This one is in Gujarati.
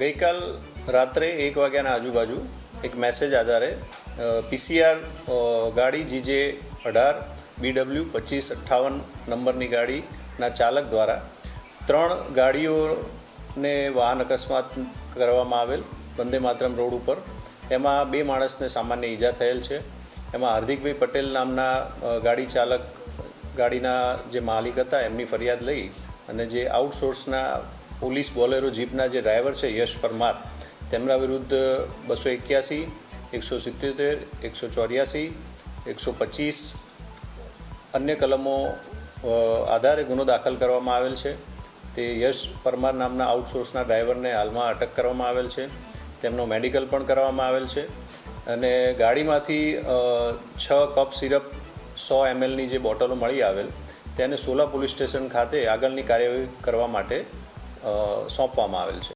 ગઈકાલ રાત્રે એક વાગ્યાના આજુબાજુ એક મેસેજ આધારે પીસીઆર ગાડી જીજે અઢાર બીડબલ્યુ પચીસ અઠ્ઠાવન નંબરની ગાડીના ચાલક દ્વારા ત્રણ ગાડીઓને વાહન અકસ્માત કરવામાં આવેલ વંદે માતરમ રોડ ઉપર. એમાં બે માણસને સામાન્ય ઈજા થયેલ છે. એમાં હાર્દિકભાઈ પટેલ નામના ગાડી ચાલક, ગાડીના જે માલિક હતા, એમની ફરિયાદ લઈ અને જે આઉટસોર્સના પોલીસ બોલેરો જીપના જે ડ્રાઈવર છે, યશ પરમાર, તેમના વિરુદ્ધ બસો એક્યાસી, એકસો સિત્યોતેર, એકસો ચોર્યાસી, એકસો પચીસ અન્ય કલમો આધારે ગુનો દાખલ કરવામાં આવેલ છે. તે યશ પરમાર નામના આઉટસોર્સના ડ્રાઈવરને હાલમાં અટક કરવામાં આવેલ છે. તેમનો મેડિકલ પણ કરવામાં આવેલ છે. અને ગાડીમાંથી છ કપ સિરપ સો એમએલની જે બોટલો મળી આવેલ, તેને સોલા પોલીસ સ્ટેશન ખાતે આગળની કાર્યવાહી કરવા માટે સોંપવામાં આવેલ છે.